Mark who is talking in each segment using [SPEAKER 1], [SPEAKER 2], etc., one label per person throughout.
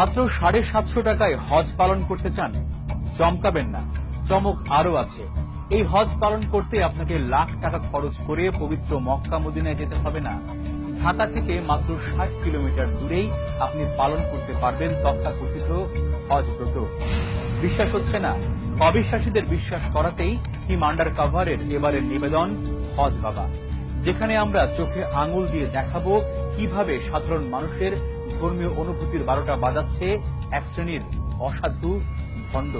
[SPEAKER 1] মাত্র সাড়ে সাতশো টাকায় হজ পালন করতে চান? চমকাবেন না। চমক আরও আছে। এই হজ পালন করতে আপনাকে লাখ টাকা খরচ করে পবিত্র মক্কা মদিনায় যেতে হবে না। ঢাকা থেকে মাত্র ষাট কিলোমিটার দূরেই আপনি পালন করতে পারবেন তথাকথিত হজ ব্রত। বিশ্বাস হচ্ছে না। অবিশ্বাসীদের বিশ্বাস করাতেই টিম আন্ডার কাভারের এবারের নিবেদন হজ বাবা। যেখানে আমরা চোখে আঙুল দিয়ে দেখাবো কীভাবে সাধারণ মানুষের ধর্মীয় অনুভূতির বারোটা বাজাচ্ছে এক শ্রেণির অসাধু ভণ্ড।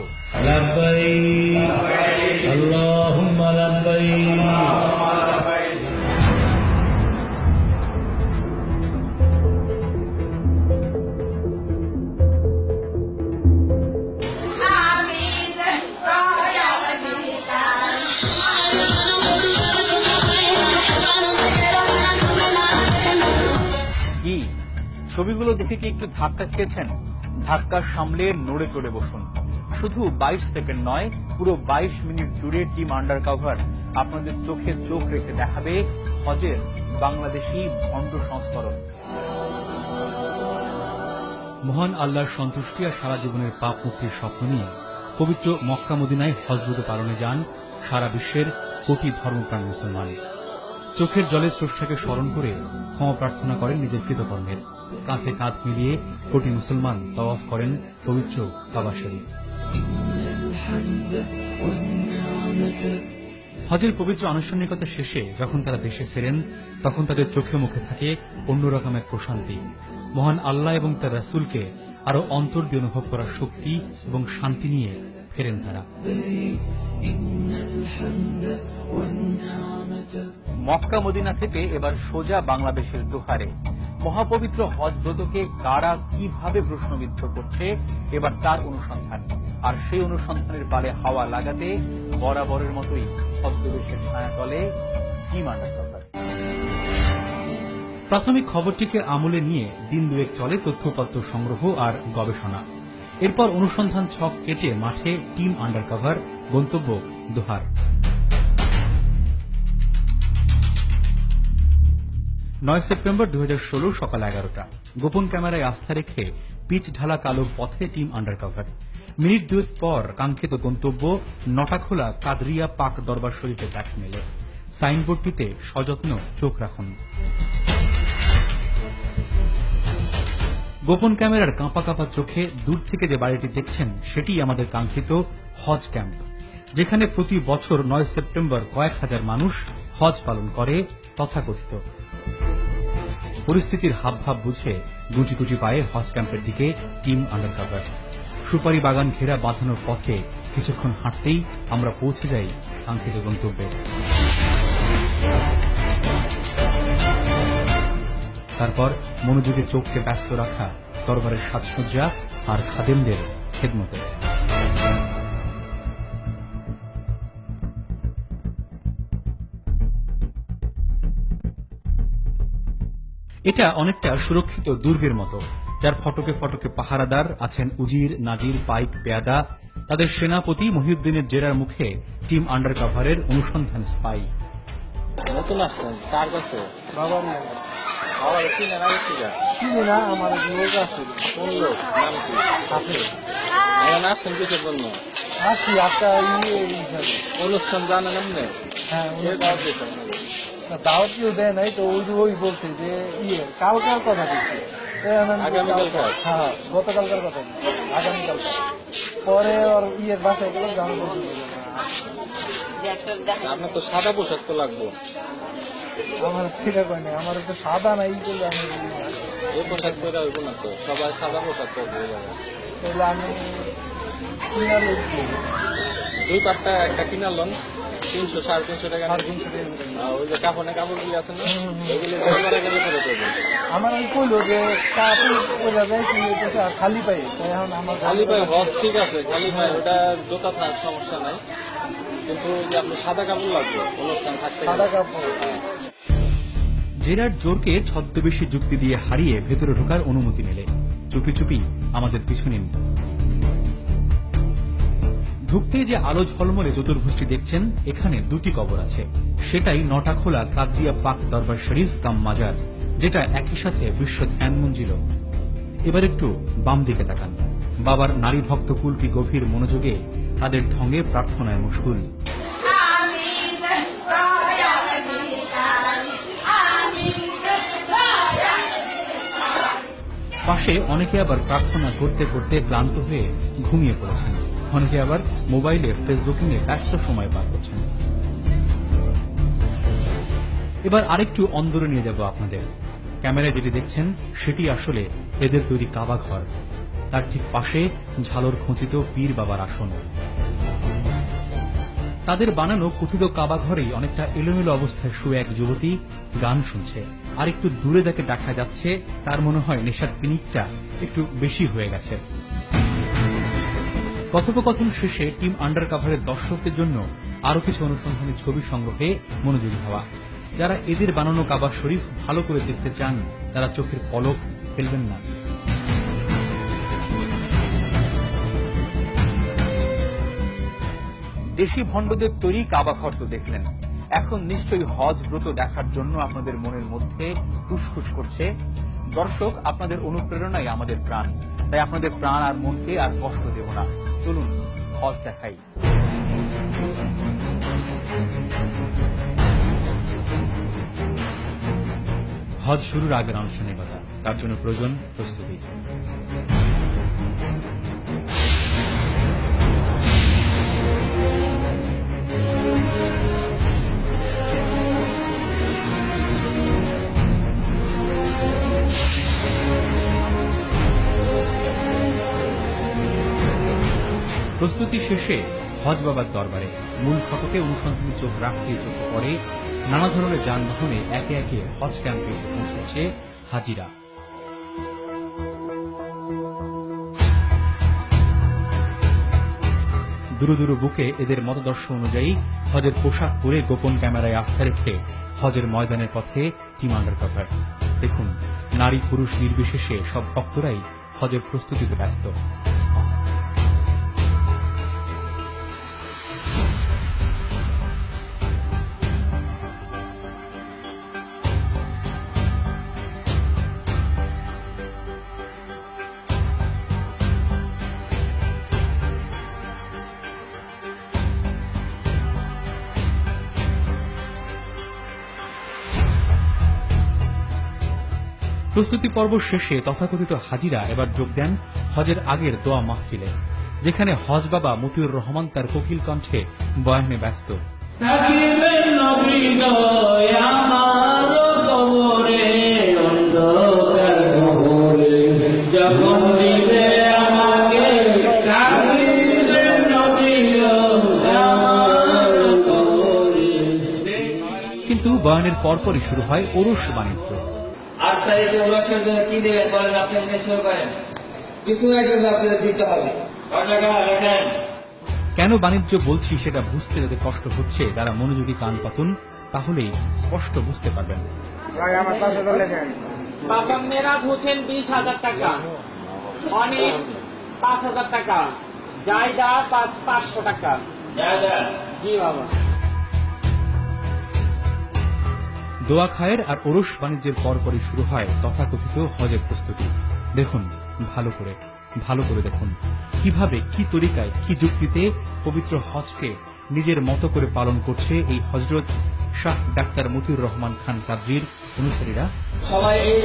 [SPEAKER 1] ছবিগুলো দেখে কি একটু ধাক্কা খেয়েছেন? ধাক্কা সামলে নড়ে চড়ে বসুন। শুধু বাইশ সেকেন্ড নয়, পুরো বাইশ মিনিট জুড়ে টিম আন্ডার কভার আপনাদের চোখে চোখ রেখে দেখাবে হজের বাংলাদেশি ভণ্ড সংস্করণ। মহান আল্লাহর সন্তুষ্টি আর সারা জীবনের পাপ মুক্তির স্বপ্ন নিয়ে পবিত্র মক্কা মদিনায় হজব্রত পালনে যান সারা বিশ্বের কোটি ধর্মপ্রাণ মুসলমান। চোখের জলে স্রষ্টাকে স্মরণ করে ক্ষমা প্রার্থনা করেন নিজের কৃতকর্মের। কাঁধে কাঁধ মিলিয়ে কোটি মুসলমান তওয়াফ করেন পবিত্র কাবা শরীফ। হজের পবিত্র আনুষ্ঠানিকতা শেষে যখন তারা দেশে ফেরেন, তখন তাদের চোখে মুখে থাকে অন্যরকম এক প্রশান্তি। মহান আল্লাহ এবং তার রাসুলকে আরও অন্তর দিয়ে অনুভব করার শক্তি এবং শান্তি নিয়ে ফেরেন তারা। মক্কা মদিনা থেকে এবার সোজা বাংলাদেশের দুহারে। মহাপবিত্র হজ ব্রতকে কারা কীভাবে প্রশ্নবিদ্ধ করছে, এবার তার অনুসন্ধান। আর সেই অনুসন্ধানের পালে হাওয়া লাগাতে বরাবরের মতোই ছদ্মবেশের ছায়া তলে কি মান্ডার কথা প্রাথমিক খবরটিকে আমলে নিয়ে দিন দুয়েক চলে তথ্যপত্র সংগ্রহ আর গবেষণা। এরপর অনুসন্ধান ছক কেটে মাঠে টিম আন্ডারকভার, গন্তব্য দোহার। নয় সেপ্টেম্বর দু হাজার ষোলো সকাল এগারোটা। গোপন ক্যামেরায় আস্থা রেখে পিচ ঢালা কালো পথে টিম আন্ডারকভার। মিনিট দুয়েক পর কাঙ্ক্ষিত গন্তব্য নটাখোলা কাদরিয়া পাক দরবার শরীফে দেখা মেলে। সাইনবোর্ডটিতে সযত্ন চোখ রাখুন। গোপন ক্যামেরার কাঁপা কাঁপা চোখে দূর থেকে যে বাড়িটি দেখছেন সেটি আমাদের কাঙ্ক্ষিত হজ ক্যাম্প, যেখানে প্রতি বছর নয় সেপ্টেম্বর কয়েক হাজার মানুষ হজ পালন করে তথাকথিত। পরিস্থিতির হাবভাব বুঝে গুটি গুটি পায়ে হজ ক্যাম্পের দিকে টিম আন্ডারকভার সুপারি বাগান ঘেরা বাঁধানোর পথে কিছুক্ষণ হাঁটতেই আমরা পৌঁছে যাই কাঙ্ক্ষিত গন্তব্যে। তারপর মনোযোগে চোখকে ব্যস্ত রাখা দরবারের সাজসজ্জা আর খাদেমদের খেদমতে। এটা অনেকটা সুরক্ষিত দুর্গের মতো। যার ফটকে ফটকে পাহারাদার আছেন উজির নাজির পাইক পেয়াদা তাদের সেনাপতি মহিউদ্দিনের জেরার মুখে টিম আন্ডার কাভারের অনুসন্ধান স্পাই।
[SPEAKER 2] নতুন আসছেন কার কাছে। আমার চিনে না
[SPEAKER 3] চিনি না? আমার এক লোক আছে
[SPEAKER 2] কোন লোক? নাম কি?
[SPEAKER 3] আছে
[SPEAKER 2] এখন আসছেন কিসের জন্য?
[SPEAKER 3] আসি একটা ইয়ে হিসাবে।
[SPEAKER 2] অনুষ্ঠান জানেন এমনি
[SPEAKER 3] হ্যাঁ
[SPEAKER 2] কে
[SPEAKER 3] উনি
[SPEAKER 2] দাওয়াত দিয়েছে আপনাকে?
[SPEAKER 3] দাওয়াত কেউ দেয় নাই তো ওই যে ওই বলছে যে ইয়ে কালকার কথা
[SPEAKER 2] আগামীকালকার?
[SPEAKER 3] হ্যাঁ হ্যাঁ গতকালকার কথা আগামীকাল পরে ওর ইয়ের বাসায় গেলাম
[SPEAKER 2] আপনার তো সাদা পোশাক তো লাগবো।
[SPEAKER 3] আমার ফিরে কয় নাই আমার একটা সাদা নাই বলে আমি
[SPEAKER 2] এই পোশাক পরে হইব না তো সবাই সাদা পোশাক পরে হয়ে যাবে।
[SPEAKER 3] তাহলে আমি কিনা লোক
[SPEAKER 2] দুই। পাটটা একটা কিনা কিনালন তিনশো সাড়ে তিনশো টাকা।
[SPEAKER 3] তিনশো টাকা
[SPEAKER 2] ওই যে কাপড়ে কাপড়গুলি আছে না। ওইগুলি করে করবেন
[SPEAKER 3] আমার আমি কইলো যে কাপড় পরে যায় কি হইতেছে খালি পাই তো এখন আমার
[SPEAKER 2] খালি পাই হজ ঠিক আছে খালি পায়ে ওটা জোতা থাক সমস্যা নাই। কিন্তু যে আপনি সাদা কাপড় লাগবে অনুষ্ঠান থাকতে
[SPEAKER 3] সাদা কাপড়?
[SPEAKER 2] হ্যাঁ।
[SPEAKER 1] জেরার জোরকে ছদ্মবেশী যুক্তি দিয়ে হারিয়ে ভেতরে ঢোকার অনুমতি মেলে। চুপি চুপি আমাদের পিছু নিন। ঢুকতে যে আলো ঝলমলে চতুর্ভুজটি দেখছেন, এখানে দুটি কবর আছে। সেটাই নটাখোলা কাদরিয়া পাক দরবার শরীফ কাম মাজার, যেটা একই সাথে বিশ্ব ধ্যান মঞ্জিল। এবার একটু বাম দিকে তাকান। বাবার নারী ভক্ত কুল কি গভীর মনোযোগে তাদের ঢঙ্গে প্রার্থনায় মশগুল পাশে অনেকে আবার প্রার্থনা করতে করতে ক্লান্ত হয়ে ঘুমিয়ে পড়েছেন। অনেকে আবার মোবাইলে ফেসবুকিং এ ব্যস্ত সময় পার করছেন। এবার আরেকটু অন্দরে নিয়ে যাব আপনাদের। ক্যামেরায় যেটি দেখছেন, সেটি আসলে এদের তৈরি কাবা ঘর। তার ঠিক পাশে ঝালর খচিত পীর বাবার আসন। তাদের বানানো কথিত কাবা ঘরেই অনেকটা এলোমেলো অবস্থায় শুয়ে এক যুবতী গান শুনছে। আর একটু দূরে তাকে দেখা যাচ্ছে, তার মনে হয় নেশার পিনিকটা একটু বেশি হয়ে গেছে। কথোপকথন শেষে টিম আন্ডার কাভারের দর্শকদের জন্য আরও কিছু অনুসন্ধানী ছবি সংগ্রহে মনোযোগী হওয়া। যারা এদের বানানো কাবা শরীফ ভালো করে দেখতে চান, তারা চোখের পলক ফেলবেন না। দেশি ভণ্ডদের তৈরি কাবা ঘর তো দেখলেন। এখন নিশ্চয়ই হজ ব্রত দেখার জন্য আপনাদের মনের মধ্যে ফুসফুস করছে। দর্শক, আপনাদের অনুপ্রেরণাই আমাদের প্রাণ। তাই আপনাদের প্রাণ আর মনকে আর কষ্ট দেব না। চলুন, হজ দেখাই। হজ শুরুর আগের আনুষ্ঠানিকতা তার জন্য প্রয়োজন প্রস্তুতি। প্রস্তুতি শেষে হজ বাবার দরবারে মূল ফটকে অনুসন্ধানী চোখ রাখতে চোখে পড়ে নানা ধরনের যানবাহনে একে একে হজ ক্যাম্পে পৌঁছেছে হাজিরা। দূর দূর বুকে এদের মতদর্শ অনুযায়ী হজের পোশাক পরে গোপন ক্যামেরায় আস্থা রেখে হজের ময়দানের পথে টিম আন্ডার কভার দেখুন, নারী পুরুষ নির্বিশেষে সব ভক্তরাই হজের প্রস্তুতিতে ব্যস্ত। প্রস্তুতি পর্ব শেষে তথাকথিত হাজিরা এবার যোগ দেন হজের আগের দোয়া মাহফিলে যেখানে হজ বাবা মতিউর রহমান তার কোকিল কণ্ঠে বয়ানে ব্যস্ত। কিন্তু বয়ানের পরপরই শুরু হয় ওরস বাণিজ্য।
[SPEAKER 4] আট তারিখে জন্য কি দেবেন বলেন আপনি শুরু করেন। কিছু একটা আপনাদের দিতে হবে। কত টাকা লেখেন
[SPEAKER 1] কেন বাণিজ্য বলছি সেটা বুঝতে যাদের কষ্ট হচ্ছে তারা মনোযোগী কান পাতুন তাহলেই স্পষ্ট বুঝতে পারবেন।
[SPEAKER 5] বাবা মেরাজ হোসেন বিশ হাজার টাকা। অনেক পাঁচ হাজার টাকা। জায়দা পাঁচ পাঁচশো টাকা। জি বাবা।
[SPEAKER 1] দোয়া খায়ের আর ওরস বাণিজ্যের পরপরই শুরু হয় তথাকথিত হজের প্রস্তুতি। দেখুন, ভালো করে ভালো করে দেখুন। কীভাবে, কি তরিকায়, কি যুক্তিতে পবিত্র হজকে নিজের মতো করে পালন করছে এই হজরত শাহ ডাক্তার মতিউর রহমান খান কাদ্রির অনুসারীরা?
[SPEAKER 4] সবাই এই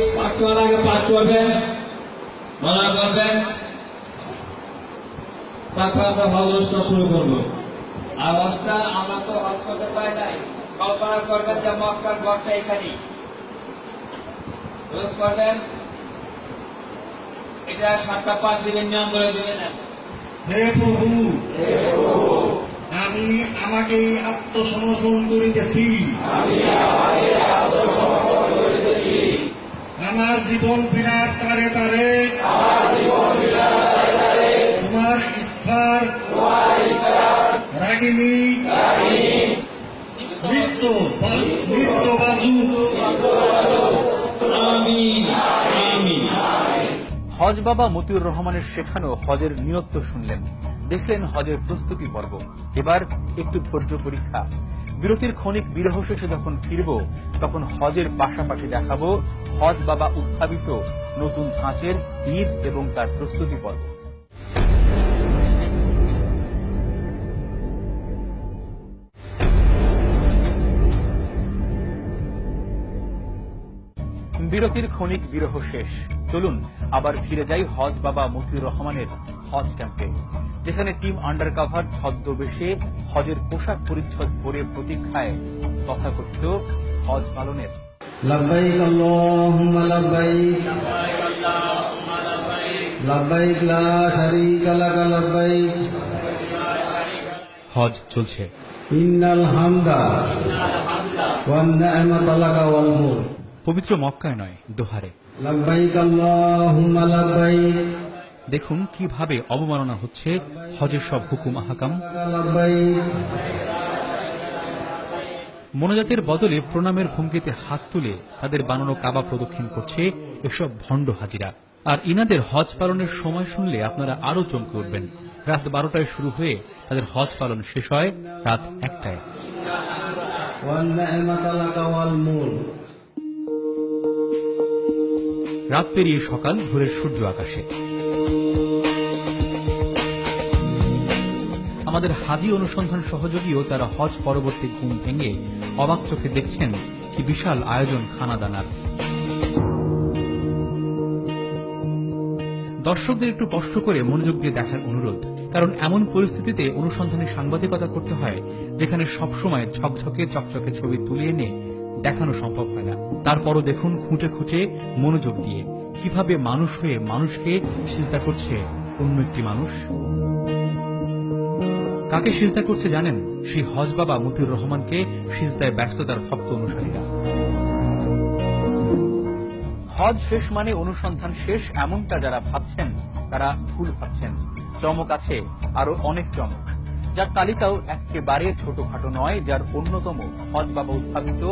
[SPEAKER 4] আগে পাঠ করবেন করবেন। তারপর আমরা হজরসটা শুরু আমরা তো হজ করতে পারি নাই। কল্পনা করবেন যে মক্কার ঘরটা এখানেই। প্রয়োগ করবেন? এটা সাতটা পাঁচ দিবেন নিয়ম করে দিবেন
[SPEAKER 6] হে প্রভু, আমি আমাকে আত্মসমর্পণ করিতেছি। আমার জীবন বিরাট তারে তারে। তোমার ইচ্ছার রাগিনী।
[SPEAKER 1] হজ বাবা মতিউর রহমানের শেখানো হজের নিয়ত্ত শুনলেন। দেখলেন হজের প্রস্তুতি পর্ব। এবার একটু ধৈর্য পরীক্ষা। বিরতির ক্ষণিক বিরহ শেষে যখন ফিরব, তখন হজের পাশাপাশি দেখাবো হজ বাবা উত্থাপিত নতুন ধাঁচের ঈদ এবং তার প্রস্তুতি পর্ব। বিরতির ক্ষণিক বিরহ শেষ চলুন আবার ফিরে যাই হজ বাবা মতিউর রহমানের হজ ক্যাম্পে যেখানে টিম আন্ডার কাভার ছদ্মবেশে হজের পোশাক পরিচ্ছদ পরে প্রতীক্ষায় তথাকথিত হজ পালনের
[SPEAKER 7] لبيك اللهم لبيك لبيك لا شريك لك لبيك
[SPEAKER 1] হজ চলছে
[SPEAKER 7] إن الحمد والنعمة لك والملك
[SPEAKER 1] পবিত্র মক্কায় নয় দোহারে। দেখুন কীভাবে অবমাননা হচ্ছে হজের সব হুকুম আহাকাম। মনোজাতের বদলে প্রণামের ভঙ্গিতে হাত তুলে তাদের বানানো কাবা প্রদক্ষিণ করছে এসব ভণ্ড হাজিরা। আর ইনাদের হজ পালনের সময় শুনলে আপনারা আরও চমকে উঠবেন। রাত বারোটায় শুরু হয়ে তাদের হজ পালন শেষ হয় রাত একটায়। রাত পেরিয়ে সকাল, ভোরের সূর্য আকাশে। আমাদের হাজি অনুসন্ধান সহযোগীও তারা হজ পরবর্তী ঘুম ভেঙে অবাক চোখে দেখছেন কি বিশাল আয়োজন খানাদানার। দর্শকদের একটু কষ্ট করে মনোযোগ দিয়ে দেখার অনুরোধ, কারণ এমন পরিস্থিতিতে অনুসন্ধানী সাংবাদিকতা করতে হয়, যেখানে সবসময় ঝকঝকে, চকচকে ছবি তুলে এনে দেখানো সম্ভব হয় না। তারপরও দেখুন খুঁটে খুঁটে মনোযোগ দিয়ে কীভাবে মানুষ হয়ে মানুষকে সিজদা করছে অন্য একটি মানুষ। কাকে সিজদা করছে জানেন? সেই হজ বাবা মতিউর রহমানকে সিজদায় ব্যস্ততার ভক্ত অনুসারীরা। হজ শেষ মানে অনুসন্ধান শেষ এমনটা যারা ভাবছেন, তারা ভুল ভাবছেন। চমক আছে, আরও অনেক চমক। যার তালিকাও একেবারে ছোটখাটো নয়, যার অন্যতম হজ বাবা উদ্ভাবিত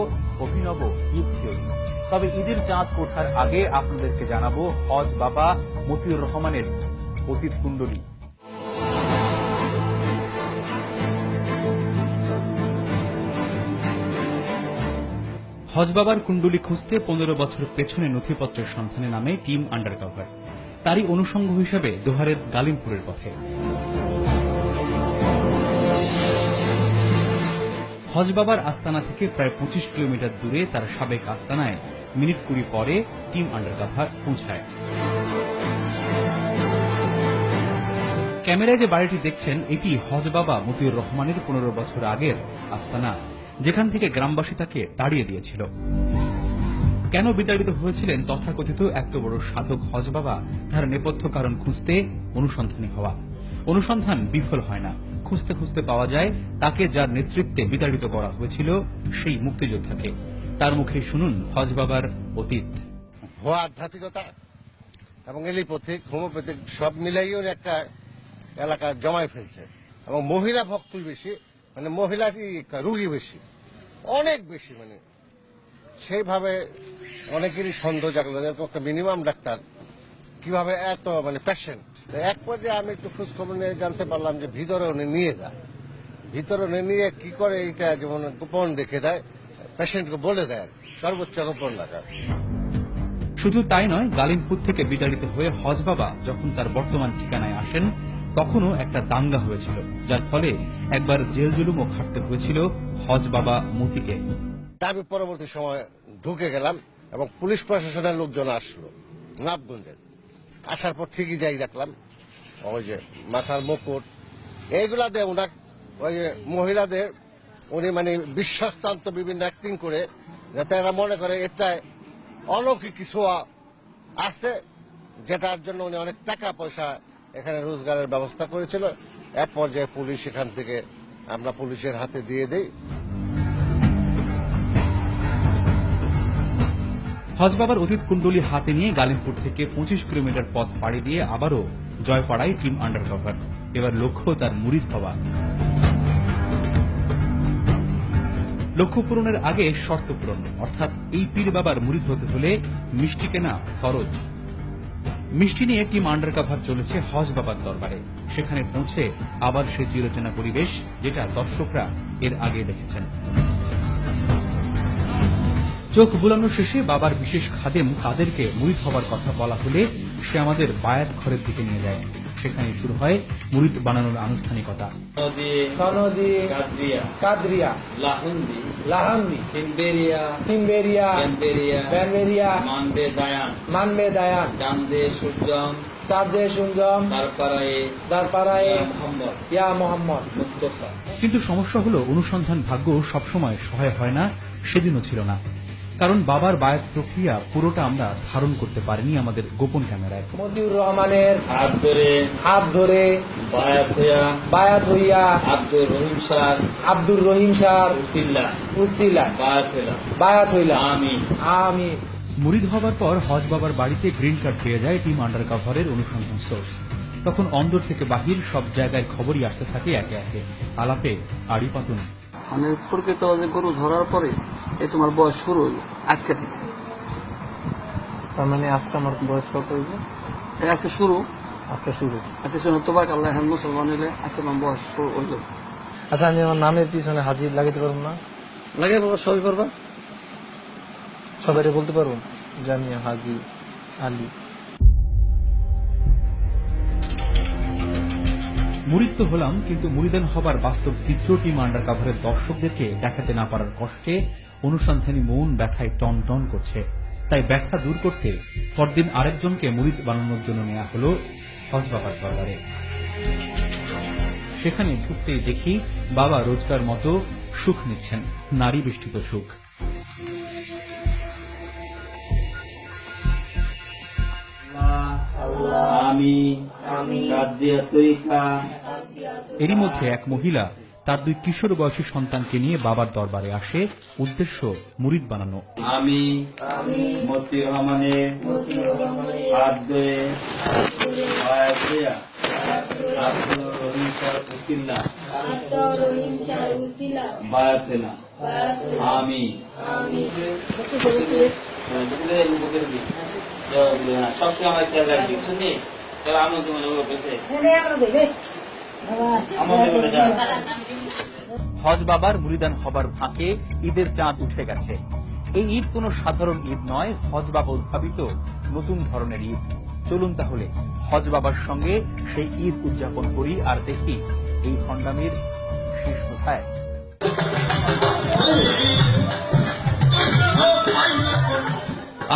[SPEAKER 1] অভিনব ঈদ থিওরি তবে ঈদের চাঁদ ওঠার আগে আপনাদেরকে জানাব হজ বাবা মতিউর রহমানের অতীত কুণ্ডলী। হজ বাবার কুণ্ডলী খুঁজতে পনেরো বছর পেছনে নথিপত্রের সন্ধানে নামে টিম আন্ডারকভার। তারই অনুষঙ্গ হিসেবে দোহারের গালিমপুরের পথে। হজ বাবার আস্তানা থেকে প্রায় পঁচিশ কিলোমিটার দূরে তার সাবেক আস্তানায় মিনিট কুড়ি পরে টিম আন্ডারকভার পৌঁছায়। ক্যামেরায় যে বাড়িটি দেখছেন, এটি হজ বাবা মতিউর রহমানের পনেরো বছর আগের আস্তানা, যেখান থেকে গ্রামবাসী তাকে তাড়িয়ে দিয়েছিল। কেন বিতাড়িত হয়েছিলেন তথাকথিত এত বড় সাধক হজ বাবা, তার নেপথ্য কারণ খুঁজতে অনুসন্ধানী হওয়া। অনুসন্ধান বিফল হয় না। খুঁজতে খুঁজতে পাওয়া যায়, তাকে যার নেতৃত্বে বিতাড়িত করা হয়েছিল সেই মুক্তিযোদ্ধাকে। তার মুখে শুনুন হজ বাবার অতীত।
[SPEAKER 8] ভুয়া আধ্যাত্মিকতা এবং এলিপথিক, হোমিওপ্যাথিক সব মিলাইও একটা এলাকা জমায় ফেলছে। এবং মহিলা ভক্তই বেশি মানে মহিলা রুগী বেশি, অনেক বেশি মানে। সেইভাবে অনেকেরই সন্দেহ জাগলো একটা মিনিমাম ডাক্তার কীভাবে এত মানে পেশেন্ট এক পর্যায়ে আমি একটু খোঁজ খবর নিয়ে জানতে পারলাম যে ভিতরে উনি নিয়ে যায়। ভিতরে উনি নিয়ে কি করে এইটা যেমন গোপন রেখে দেয় পেশেন্টকে বলে দেয় সর্বোচ্চ গোপন রাখা।
[SPEAKER 1] শুধু তাই নয় গালিমপুর থেকে বিতাড়িত হয়ে হজ বাবা যখন তার বর্তমান ঠিকানায় আসেন তখনও একটা দাঙ্গা হয়েছিল যার ফলে একবার জেল জুলুমও খাটতে হয়েছিল হজ বাবা মতিকে।
[SPEAKER 8] আমি পরবর্তী সময় ঢুকে গেলাম এবং পুলিশ প্রশাসনের লোকজন আসলো নাবগঞ্জের আসার পর ঠিকই যাই দেখলাম। ওই যে মাথার মুকুট, এইগুলা দিয়ে ওনার ওই মহিলাদের উনি মানে বিশ্বাস্তান্ত বিভিন্ন অ্যাক্টিং করে, যাতে এরা মনে করে এটাই অলৌকিক কিছু আছে, যেটার জন্য উনি অনেক টাকা পয়সা এখানে রোজগারের ব্যবস্থা করেছিল। এক পর্যায়ে পুলিশ এখান থেকে আমরা পুলিশের হাতে দিয়ে দেই।
[SPEAKER 1] হজ বাবার অতীত কুণ্ডলী হাতে নিয়ে গালিমপুর থেকে পঁচিশ কিলোমিটার পথ পাড়ি দিয়ে আবারও জয়পাড়ায় টিম আন্ডার কভার এবার লক্ষ্য তার মুরিদ হওয়া। লক্ষ্য পূরণের আগে শর্ত পূরণ, অর্থাৎ এই পীর বাবার মুরিদ হতে হলে মিষ্টি কেনা ফরজ। মিষ্টি নিয়ে টিম আন্ডার কাভার চলেছে হজ বাবার দরবারে। সেখানে পৌঁছে আবার সে চিরচেনা পরিবেশ যেটা দর্শকরা এর আগে দেখেছেন। চোখ বুলানো শেষে বাবার বিশেষ খাদেম কাদেরকে মুরিদ হবার কথা বলা হলে সে আমাদের বায়াত ঘরের দিকে নিয়ে যায়। সেখানে শুরু হয় মুরিদ বানানোর আনুষ্ঠানিকতা।
[SPEAKER 4] কাদরিয়া।
[SPEAKER 3] কাদরিয়া।
[SPEAKER 4] লাহুন্দি।
[SPEAKER 3] লাহান্দি।
[SPEAKER 4] সিম্বেরিয়া।
[SPEAKER 3] সিমবেরিয়া।
[SPEAKER 4] বেনবেরিয়া।
[SPEAKER 3] ব্যানবেরিয়া
[SPEAKER 4] মানবে দায়ান।
[SPEAKER 3] মানবে দায়ান।
[SPEAKER 4] চান্দে সূর্যম
[SPEAKER 3] চার্জে সুঞ্জম
[SPEAKER 4] তারপাড়ায়
[SPEAKER 3] দারপাড়ায়
[SPEAKER 4] মোহাম্মদ।
[SPEAKER 3] ইয়া মোহাম্মদ।
[SPEAKER 4] মুস্তফা।
[SPEAKER 1] কিন্তু সমস্যা হলো অনুসন্ধান ভাগ্য সবসময় সহায় হয় না সেদিনও ছিল না। কারণ বাবার বায়াত প্রক্রিয়া পুরোটা আমরা ধারণ করতে পারিনি আমাদের গোপন ক্যামেরায়।
[SPEAKER 3] মতিউর রহমানের
[SPEAKER 4] হাত ধরে
[SPEAKER 3] হাত ধরে
[SPEAKER 4] বায়াত হইয়া
[SPEAKER 3] বায়াত হইয়া
[SPEAKER 4] আব্দুর রহিম স্যার
[SPEAKER 3] আব্দুর রহিম সার
[SPEAKER 4] উসিল্লা
[SPEAKER 3] উসিলা।
[SPEAKER 4] বায়াত
[SPEAKER 3] হইলা
[SPEAKER 4] আমি
[SPEAKER 3] আমি
[SPEAKER 1] মুরিদ হবার পর হজ বাবার বাড়িতে গ্রিন কার্ড পেয়ে যায় টিম আন্ডার কাভারের অনুসন্ধান সোর্স। তখন অন্দর থেকে বাহির সব জায়গায় খবরই আসতে থাকে একে একে। আলাপে আড়ি
[SPEAKER 9] মানে প্রকৃতভাবে গরু ধরার পরে এ তোমার বয়স শুরু হইল আজকে থেকে।
[SPEAKER 3] তার মানে আজকে আমার বয়স কত হইব
[SPEAKER 9] আজকে শুরু।
[SPEAKER 3] আজকে শুরু।
[SPEAKER 9] আজকে শুনে তোবার আল্লাহ এখন মুসলমান হইলে আজকে আমার বয়স শুরু হইল।
[SPEAKER 3] আচ্ছা আমি আমার নামের পিছনে হাজির লাগাইতে পারব না?
[SPEAKER 9] লাগে বাবা সবই করবা
[SPEAKER 3] সবাই বলতে পারব যে আমি হাজি আলী।
[SPEAKER 1] মুরিদ তো হলাম, কিন্তু মুরিদান হবার বাস্তব চিত্র টিম আন্ডার কাভারের দর্শকদেরকে দেখাতে না পারার কষ্টে অনুসন্ধানী মন ব্যথায় টন টন করছে। তাই ব্যথা দূর করতে পরদিন আরেকজনকে মুরিদ বানানোর জন্য নেওয়া হলো হজ বাবার দরবারে। সেখানে ঢুকতেই দেখি বাবা রোজকার মতো সুখ নিচ্ছেন, নারী বেষ্টিত সুখ।
[SPEAKER 4] আমি
[SPEAKER 1] এরই মধ্যে এক মহিলা তার দুই কিশোর বয়সী সন্তানকে নিয়ে বাবার দরবারে আসে উদ্দেশ্য মুরিদ বানানো।
[SPEAKER 4] আমি মতি রহমানের আমি সবসময় আমার খেয়াল রাখবি বুঝলি ওগুলো
[SPEAKER 1] হজ বাবার মুরিদান হবার ফাঁকে ঈদের চাঁদ উঠে গেছে। এই ঈদ কোনো সাধারণ ঈদ নয় হজ বাবা উদ্ভাবিত নতুন ধরনের ঈদ। চলুন তাহলে হজ বাবার সঙ্গে সেই ঈদ উদযাপন করি আর দেখি এই খণ্ডামির শেষ কোথায়।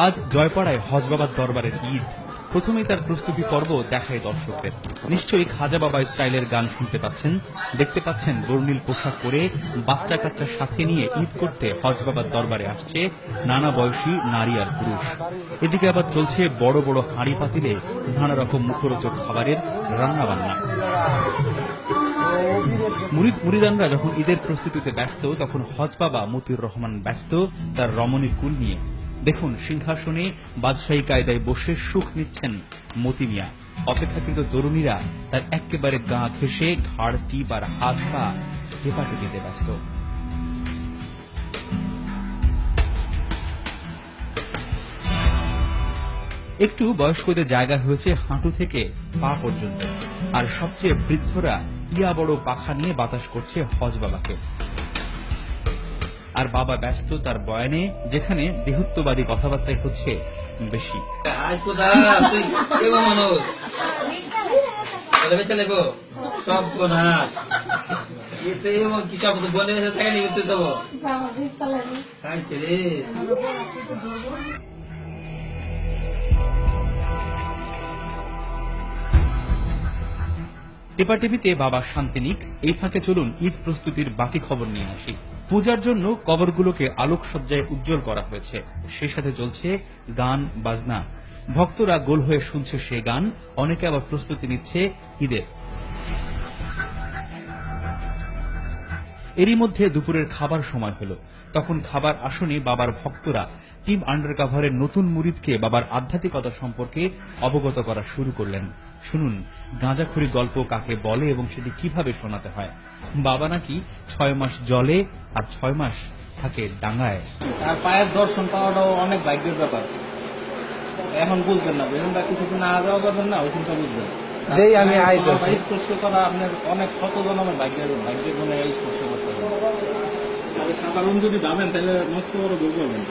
[SPEAKER 1] আজ জয়পাড়ায় হজ বাবার দরবারের ঈদ। প্রথমেই তার প্রস্তুতি পর্ব দেখায় দর্শকদের। নিশ্চয়ই খাজা বাবা স্টাইলের গান শুনতে পাচ্ছেন, দেখতে পাচ্ছেন বর্ণিল পোশাক পরে বাচ্চা কাচ্চা সাথে নিয়ে ঈদ করতে হজ বাবার দরবারে আসছে নানা বয়সী নারী আর পুরুষ। এদিকে আবার চলছে বড় বড় হাঁড়ি পাতিলে নানা রকম মুখরোচক খাবারের রান্না বান্না মুরিদ মুরিদানরা যখন ঈদের প্রস্তুতিতে ব্যস্ত, তখন হজ বাবা মতিউর রহমান ব্যস্ত, তার রমণীর কুল নিয়ে। দেখুন, সিংহাসনে বাদশাহী কায়দায় বসে সুখ নিচ্ছেন মতি মিয়া অপেক্ষাকৃত তরুণীরা তার একেবারে গা ঘেসে ঘাড় টিপ আর হাত পা টেপাটে দিতে ব্যস্ত। একটু বয়স্কদের জায়গা হয়েছে হাঁটু থেকে পা পর্যন্ত। আর সবচেয়ে বৃদ্ধরা ইয়া বড় পাখা নিয়ে বাতাস করছে হজ বাবাকে আর বাবা ব্যস্ত তার বয়ানে যেখানে দেহত্ববাদী কথাবার্তাই হচ্ছে বেশি।
[SPEAKER 4] রে।
[SPEAKER 1] টেপাটেপিতে বাবা শান্তিনিক এই ফাঁকে চলুন ঈদ প্রস্তুতির বাকি খবর নিয়ে আসি। পূজার জন্য কবরগুলোকে আলোকসজ্জায় উজ্জ্বল করা হয়েছে। সেই সাথে চলছে গান, বাজনা। ভক্তরা গোল হয়ে শুনছে সে গান। অনেকে আবার প্রস্তুতি নিচ্ছে ঈদের। এরই মধ্যে দুপুরের খাবার সময় হলো। তখন খাবার আসনে বাবার ভক্তরা টিম আন্ডার কাভারের নতুন মুরিদকে বাবার আধ্যাত্মিকতা সম্পর্কে অবগত করা শুরু করলেন। শুনুন গাঁজাখড়ি গল্প কাকে বলে এবং সেটি কীভাবে শোনাতে হয়? বাবা নাকি ছয় মাস জলে আর ছয় মাস থাকে ডাঙায়
[SPEAKER 3] তার পায়ের দর্শন পাওয়াটাও অনেক ভাগ্যের ব্যাপার।
[SPEAKER 2] এখন বুঝবেন না বেতনটা কিছুদিন না যাওয়া করবেন না ওই চিন্তা বুঝবেন
[SPEAKER 3] যেই আমি আইতেছি।
[SPEAKER 2] স্পর্শ করা আপনার অনেক শত জনমের ভাগ্যের ভাগ্যের গুণে এই স্পর্শ সাধারণ যদি ভাবেন তাহলে মস্ত বড় ভুল করবেন।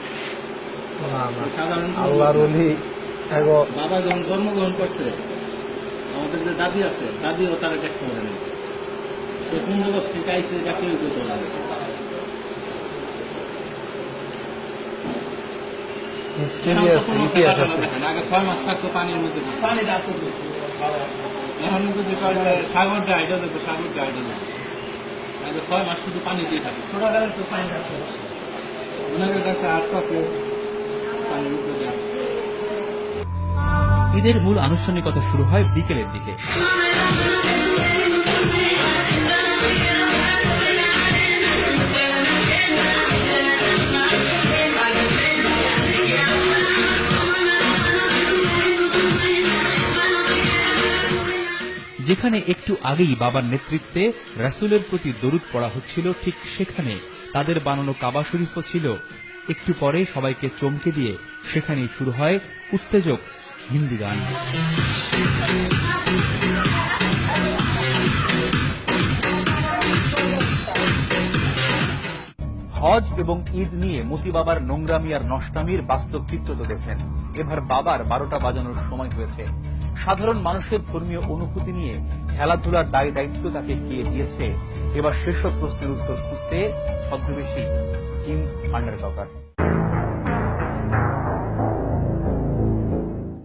[SPEAKER 3] না না।
[SPEAKER 2] সাধারণ
[SPEAKER 3] আল্লাহর অলি
[SPEAKER 2] বাবা যখন জন্মগ্রহণ করছে আমাদের যে দাদি আছে দাদিও তারা দেখতে পারেনি সে কোন জগৎ থেকে এটা কেউ করতে পারে আগে ছয় মাস থাকতো পানির মধ্যে। পানি এখন যদি সাগর যায় এটা দেখো সাগর যায় এটা দেখো। আগে ছয় মাস শুধু পানি দিয়ে থাকে। ছোটবেলায় তো পানি ডাকতো ওনাকে একটা আট পাশে পানির উপরে দেওয়া
[SPEAKER 1] ঈদের মূল আনুষ্ঠানিকতা শুরু হয় বিকেলের দিকে। যেখানে একটু আগেই বাবার নেতৃত্বে রাসুলের প্রতি দরুদ পড়া হচ্ছিল, ঠিক সেখানে তাদের বানানো কাবা শরীফও ছিল। একটু পরে সবাইকে চমকে দিয়ে সেখানেই শুরু হয় উত্তেজক হিন্দি গান। হজ এবং ঈদ নিয়ে মতি বাবার নোংরামি আর নষ্টামির বাস্তব চিত্র তো দেখলেন এবার বাবার বারোটা বাজানোর সময় হয়েছে। সাধারণ মানুষের ধর্মীয় অনুভূতি নিয়ে খেলাধুলার দায় দায়িত্ব তাকে গিয়ে দিয়েছে। এবার সেসব প্রশ্নের উত্তর খুঁজতে ছদ্মবেশী টিম আন্ডার কভার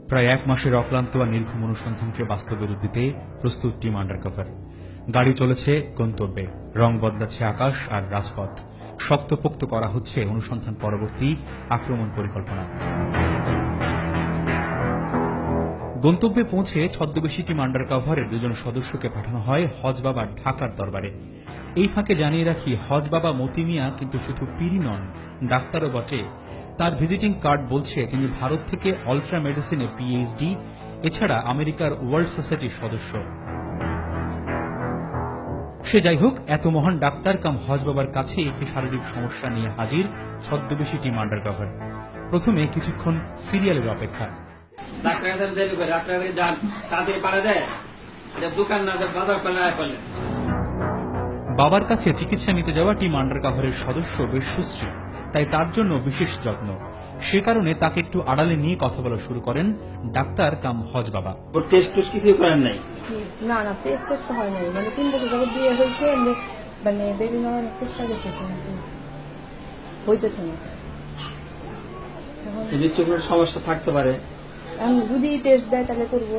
[SPEAKER 1] প্রায় এক মাসের অক্লান্ত আর নির্ঘুম অনুসন্ধানকে বাস্তবে রূপ দিতে প্রস্তুত টিম আন্ডার কভার গাড়ি চলেছে গন্তব্যে, রং বদলাচ্ছে আকাশ আর রাজপথ। শক্তপোক্ত করা হচ্ছে অনুসন্ধান পরবর্তী আক্রমণ পরিকল্পনা। গন্তব্যে পৌঁছে ছদ্মবেশী টিম আন্ডার কভারের দুজন সদস্যকে পাঠানো হয় হজ বাবার ঢাকার দরবারে। এই ফাঁকে জানিয়ে রাখি, হজ বাবা মতি মিয়া কিন্তু শুধু পিরি নন, ডাক্তারও বটে। তার ভিজিটিং কার্ড বলছে তিনি ভারত থেকে অল্ট্রা মেডিসিনে পিএইচডি এছাড়া আমেরিকার ওয়ার্ল্ড সোসাইটির সদস্য। সে যাই হোক, এত মহান ডাক্তার কাম হজ বাবার কাছে একটি শারীরিক সমস্যা নিয়ে হাজির ছদ্মবেশী টিম আন্ডার কভার প্রথমে কিছুক্ষণ সিরিয়ালের অপেক্ষা।
[SPEAKER 2] ডাক্তারের কাছে দেরি করে ডাক্তারের যান তাড়াতাড়ি পাড়া দেয়। এটা দোকান না বাজার করলে করলে
[SPEAKER 1] বাবার কাছে চিকিৎসা নিতে যাওয়া টিম আন্ডার কভারের সদস্য বেশ সুশ্রী তাই তার জন্য বিশেষ যত্ন। সে কারণে তাকে একটু আড়ালে নিয়ে কথা বলা শুরু করেন ডাক্তার কাম হজ বাবা।
[SPEAKER 2] ওর টেস্ট টুস কিছুই করেন নাই?
[SPEAKER 10] না না টেস্ট টেস্ট তো হয় নাই। মানে তিন বছর যাবত বিয়ে হয়েছে মানে বেবি নেওয়ার চেষ্টা করতেছে হইতেছে না।
[SPEAKER 2] নিশ্চয় সমস্যা থাকতে পারে
[SPEAKER 10] এখন যদি টেস্ট দেয় তাহলে করব।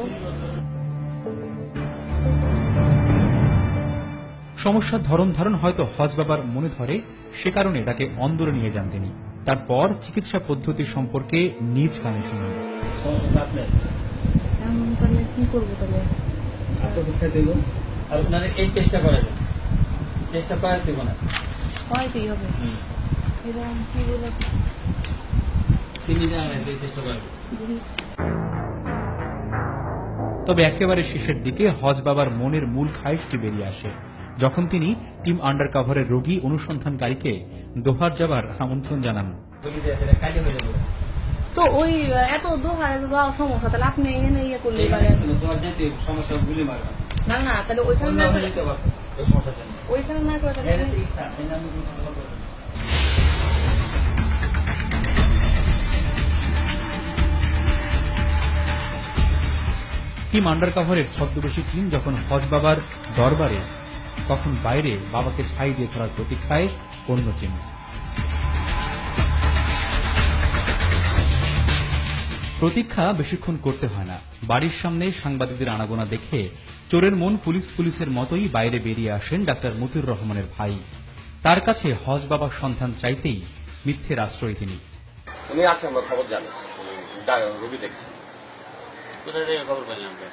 [SPEAKER 1] সমস্যার ধরন ধারণ হয়তো হজ বাবার মনে ধরে সে কারণে তাকে অন্দরে নিয়ে যান তিনি। তারপর চিকিৎসা পদ্ধতি সম্পর্কে নিজ কানে শুনুন।
[SPEAKER 10] কি করব তাহলে?
[SPEAKER 2] আত্মপরীক্ষা দেব। আর আপনারা এই চেষ্টা করেন চেষ্টা করার দেবো না।
[SPEAKER 10] হয়তেই হবে। এরকম কি বলে?
[SPEAKER 2] সিমি চেষ্টা করেন
[SPEAKER 10] দেখি
[SPEAKER 1] তবে একেবারে শেষের দিকে হজ বাবার মনের মূল খাইশটি বেরিয়ে আসে। যখন তিনি টিম আন্ডার কভারের রোগী অনুসন্ধানকারীকে দোহার যাবার আমন্ত্রণ জানান।
[SPEAKER 10] তো ওই, এত দোহারে তো যাওয়ার সমস্যা, তাহলে আপনি এনে ইয়ে করলে
[SPEAKER 2] সমস্যা গুলি মারবে
[SPEAKER 10] না না, তাহলে ওইখানে না ওইখানে না করে
[SPEAKER 1] টিম আন্ডার কভারের ছদ্মবেশী টিম যখন হজ বাবার দরবারে, তখন বাইরে বাবাকে ছাই দিয়ে ধরার প্রতীক্ষায় অন্য টিম প্রতীক্ষা বেশিক্ষণ করতে হয় না। বাড়ির সামনে সাংবাদিকদের আনাগোনা দেখে চোরের মন পুলিশ পুলিশের মতোই বাইরে বেরিয়ে আসেন ডাক্তার মতিউর রহমানের ভাই। তার কাছে হজ বাবার সন্ধান চাইতেই মিথ্যের আশ্রয় তিনি।
[SPEAKER 8] উনি আছে আমরা খবর জানি রোগী দেখছি
[SPEAKER 5] কোথা থেকে খবর পেলেন আপনি?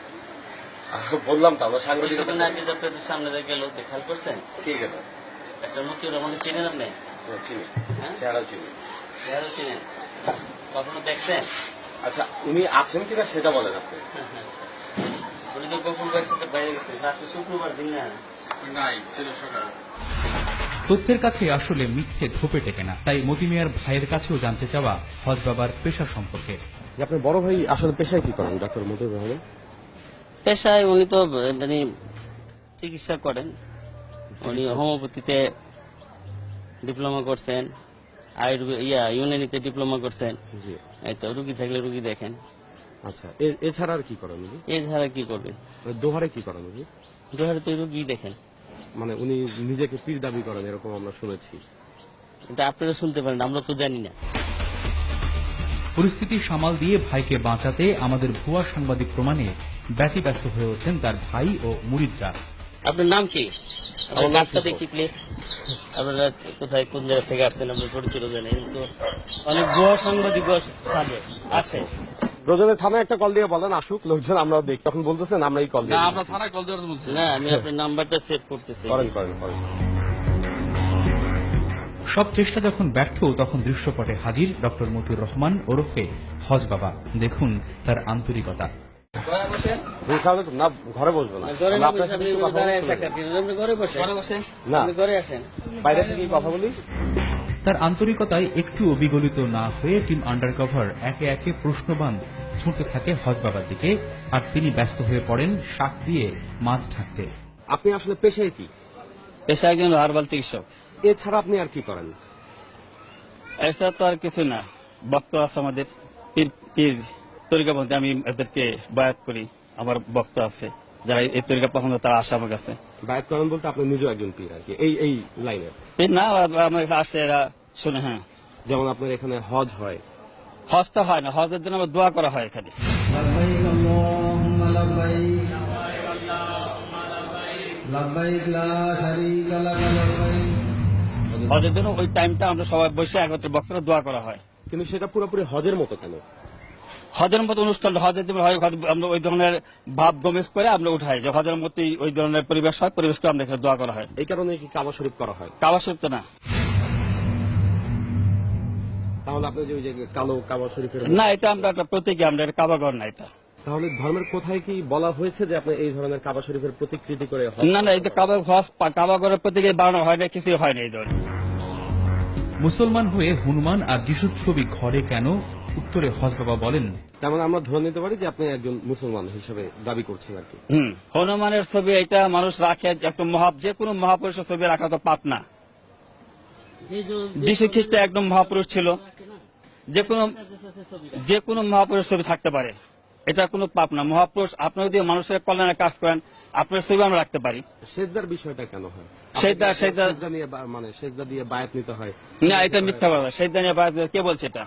[SPEAKER 8] বললাম তো আমরা সাংবাদিক
[SPEAKER 5] সেখানে আগে যে আপনাদের সামনে দিয়ে গেল খেয়াল করছেন?
[SPEAKER 8] কে গেল?
[SPEAKER 5] একটা মতিউর রহমানকে চিনেন আপনি?
[SPEAKER 8] চিনি।
[SPEAKER 5] হ্যাঁ?
[SPEAKER 8] চেহারা চিনি।
[SPEAKER 5] চেহারা চিনেন? কখনো দেখছেন?
[SPEAKER 8] আচ্ছা উনি আছেন কিনা সেটা বলেন আপনি।
[SPEAKER 5] উনি তো গোপন সাথে বাইরে গেছেন আজকে শুক্রবার দিন না?
[SPEAKER 1] তথ্যের কাছে আসলে মিথ্যে ধোপে টেকে না তাই মতিমিয়ার ভাইয়ের কাছেও জানতে চাওয়া হজ বাবার পেশা সম্পর্কে।
[SPEAKER 11] যে আপনার বড় ভাই আসলে পেশায় কি করেন ডাক্তার মতিউর রহমান?
[SPEAKER 4] পেশায় উনি তো মানে চিকিৎসা করেন। উনি হোমিওপ্যাথিতে ডিপ্লোমা করছেন আয়ুর্বেদ ইয়া ইউনানিতে ডিপ্লোমা করছেন।
[SPEAKER 11] জি।
[SPEAKER 4] এই তো রুগী থাকলে রুগী দেখেন।
[SPEAKER 11] আচ্ছা এ- এছাড়া আর কি করেন উনি?
[SPEAKER 4] এছাড়া কি করবে?
[SPEAKER 11] মানে দোহারে কি করেন উনি?
[SPEAKER 4] দোহারে তো রুগী দেখেন।
[SPEAKER 11] মানে উনি নিজেকে পীর দাবি করেন এরকম আমরা শুনেছি।
[SPEAKER 4] এটা আপনারা শুনতে পারেন আমরা তো জানি না।
[SPEAKER 1] পরিস্থিতি সামাল দিয়ে ভাইকে বাঁচাতে আমাদের ভুয়া সাংবাদিক প্রমাণে ব্যতিব্যস্ত হয়ে ওঠেন তার ভাই ও মুরিদরা।
[SPEAKER 4] আপনার নাম কি? আপনার নামটা দেখি প্লিজ। আপনারা কোথায় কোন জায়গা থেকে আসছেন? আপনার জানেন কিন্তু অনেক ভুয়া সাংবাদিক সাজে আসে।
[SPEAKER 11] রোজনের থানায় একটা কল দিয়ে বলেন আসুক লোকজন আমরা দেখি। তখন বলতেছেন আমরা এই কল দিয়ে
[SPEAKER 12] আমরা থানায় কল দেওয়ার বলছি।
[SPEAKER 4] না আমি আপনার নাম্বারটা সেভ করতেছি।
[SPEAKER 11] করেন করেন করেন।
[SPEAKER 1] সব চেষ্টা যখন ব্যর্থ তখন দৃশ্যপটে হাজির ডক্টর মতিউর রহমান ওরফে হজ বাবা। দেখুন তার আন্তরিকতা।
[SPEAKER 11] ঘরে বসবো না।
[SPEAKER 4] ঘরে আসেন
[SPEAKER 11] বাইরে থেকে কথা বলি?
[SPEAKER 1] তার আন্তরিকতায় একটু বিগলিত না হয়ে টিম আন্ডারকভার একে একে প্রশ্নবান ছুটতে থাকে হজ বাবার দিকে আর তিনি ব্যস্ত হয়ে পড়েন শাক দিয়ে মাছ ঢাকতে।
[SPEAKER 11] আপনি আসলে পেশায় কি?
[SPEAKER 4] পেশা একজন হারবাল চিকিৎসক।
[SPEAKER 11] এছাড়া আপনি আর কি করেন
[SPEAKER 4] এছাড়া তো আর কিছু না বক্ত আছে আমাদের পীর পীর তরিকা বলতে আমি এদেরকে বায়াত করি আমার বক্ত আছে যারা এই তরিকা পছন্দ তারা আসে আমার কাছে
[SPEAKER 11] বায়াত করেন বলতে আপনি নিজেও একজন পীর আর কি এই এই লাইনের
[SPEAKER 4] পীর না ওরা আমার কাছে আসে এরা শুনে হ্যাঁ
[SPEAKER 11] যেমন আপনার এখানে হজ হয়
[SPEAKER 4] হজটা হয় না হজের জন্য আমার দোয়া করা হয় এখানে
[SPEAKER 7] لبيك اللهم لبيك لبيك لا شريك لك لبيك
[SPEAKER 4] হজের জন্য ওই টাইমটা আমরা সবাই বসে একত্রে বক্তরা দোয়া করা হয়।
[SPEAKER 11] কিন্তু সেটা পুরোপুরি হজের মতো কেন?
[SPEAKER 4] হজের মতো অনুষ্ঠান হজের যেমন হয় আমরা ওই ধরনের ভাব গমেজ করে আমরা উঠাই যে হজের মতোই ওই ধরনের পরিবেশ হয় পরিবেশ করে আমরা এখানে দোয়া করা হয়।
[SPEAKER 11] এই কারণে কি কাবা শরীফ করা হয়?
[SPEAKER 4] কাবা শরীফ তো না।
[SPEAKER 11] তাহলে আপনি যে ওই যে কালো কাবা শরীফের
[SPEAKER 4] না এটা আমরা একটা প্রতীকী আমরা এটা কাবাগর না এটা।
[SPEAKER 11] তাহলে ধর্মের কোথায় কি বলা হয়েছে যে আপনি এই ধরনের কাবা শরীফের প্রতিকৃতি করে
[SPEAKER 4] না না এটা কাবা কাবাগরের প্রতীকে বানানো হয় না কিছুই হয় না এই ধরনের।
[SPEAKER 1] মুসলমান হয়ে হনুমান আর যিশুর ছবি ঘরে কেন? উত্তরে হজ বাবা বলেন
[SPEAKER 11] তেমন আমরা ধরে নিতে পারি যে আপনি একজন মুসলমান হিসেবে দাবি করছেন আর কি।
[SPEAKER 4] হনুমানের ছবি এটা মানুষ রাখে একটা মহা যে কোনো মহাপুরুষের ছবি রাখা তো পাপ না। যিশু খ্রিস্ট একদম মহাপুরুষ ছিল। যে কোনো যে কোনো মহাপুরুষ ছবি থাকতে পারে। এটা কোনো পাপ না। মহাপুরুষ আপনি যদি মানুষের কল্যাণে কাজ করেন আপনার ছবি আমরা রাখতে পারি।
[SPEAKER 11] সেজদার বিষয়টা কেন হয়?
[SPEAKER 4] সেজদা- সেজদা-
[SPEAKER 11] সেজদা নিয়ে মানে সেজদা দিয়ে বায়াত নিতে হয়।
[SPEAKER 4] না এটা মিথ্যা কথা নিয়ে বায়াত কে বলছে এটা?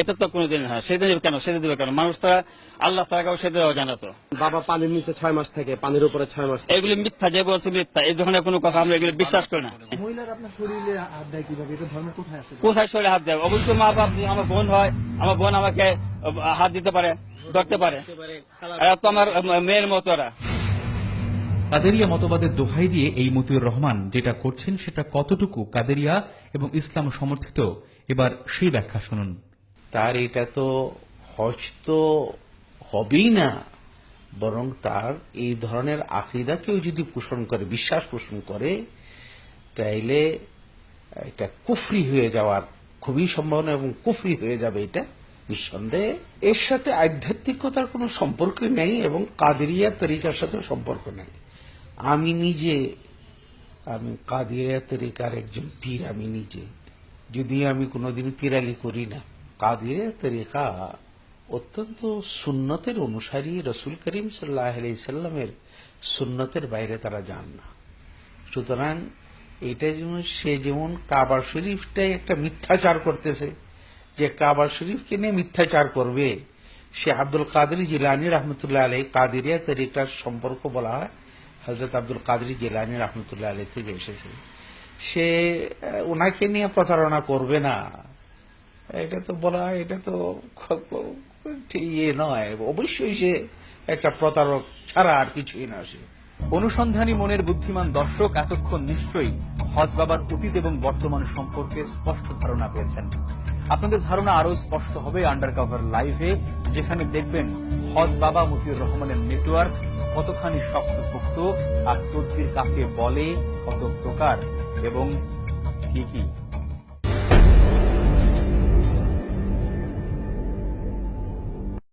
[SPEAKER 4] এটা তো কোনোদিন হয় সেদিন কেন? সেদিন দেবে কেন? মানুষ তারা আল্লাহ তারা কাউ সেদিন জানাতো
[SPEAKER 11] বাবা পানির নিচে ছয় মাস থেকে পানির উপরে ছয় মাস
[SPEAKER 4] এগুলি মিথ্যা যে বলছে মিথ্যা এই ধরনের কোনো কথা আমরা এগুলি বিশ্বাস করি না।
[SPEAKER 3] মহিলার আপনার শরীরে হাত দেয় কীভাবে? এটা ধর্মের কোথায় আছে?
[SPEAKER 4] কোথায় শরীরে হাত দেয়? অবশ্যই মা বাপ আমার বোন হয় আমার বোন আমাকে হাত দিতে পারে ধরতে পারে। এরা তো আমার মেয়ের মতো এরা।
[SPEAKER 1] কাদেরিয়া মতবাদের দোহাই দিয়ে এই মতিউর রহমান যেটা করছেন সেটা কতটুকু কাদেরিয়া এবং ইসলাম সমর্থিত? এবার সেই ব্যাখ্যা শুনুন।
[SPEAKER 13] তার এটা তো হজ তো হবেই না, বরং তার এই ধরনের আকিদা কেউ যদি পোষণ করে, বিশ্বাস পোষণ করে, তাইলে এটা কুফরি হয়ে যাওয়ার খুবই সম্ভাবনা এবং কুফরি হয়ে যাবে এটা নিঃসন্দেহে। এর সাথে আধ্যাত্মিকতার কোনো সম্পর্ক নেই এবং কাদেরিয়া তরিকার সাথে সম্পর্ক নেই। আমি নিজে, আমি কাদেরিয়া তরিকার একজন পীর, আমি নিজে। যদি আমি কোনোদিন পিরালি করি না। কাদিরিয়া তরিকা অত্যন্ত সুন্নতের অনুসারী রসুল করিম সাল্লাহ সুন্নতের বাইরে তারা যান না। সুতরাং এটা যেমন সে যেমন কাবার শরীফটাই একটা মিথ্যাচার করতেছে, যে কাবার শরীফকে নিয়ে মিথ্যাচার করবে, সে আব্দুল কাদের জিলানি রহমতুল্লাহ আলী কাদিরিয়া তরিকার সম্পর্ক বলা হয় হজরত আব্দুল কাদের জিলানি রহমতুল্লাহ আলী থেকে এসেছে। সে ওনাকে নিয়ে প্রতারণা করবে না। এটা তো বলা, এটা তো ইয়ে নয়। অবশ্যই সে একটা প্রতারক ছাড়া আর কিছুই না সে।
[SPEAKER 1] অনুসন্ধানী মনের বুদ্ধিমান দর্শক এতক্ষণ নিশ্চয়ই হজ বাবার অতীত এবং বর্তমান সম্পর্কে স্পষ্ট ধারণা পেয়েছেন। আপনাদের ধারণা আরও স্পষ্ট হবে আন্ডারকভার লাইভে যেখানে দেখবেন হজ বাবা মতিউর রহমানের নেটওয়ার্ক কতখানি শক্তপোক্ত আর তদবির কাকে বলে, কত প্রকার এবং কি কি।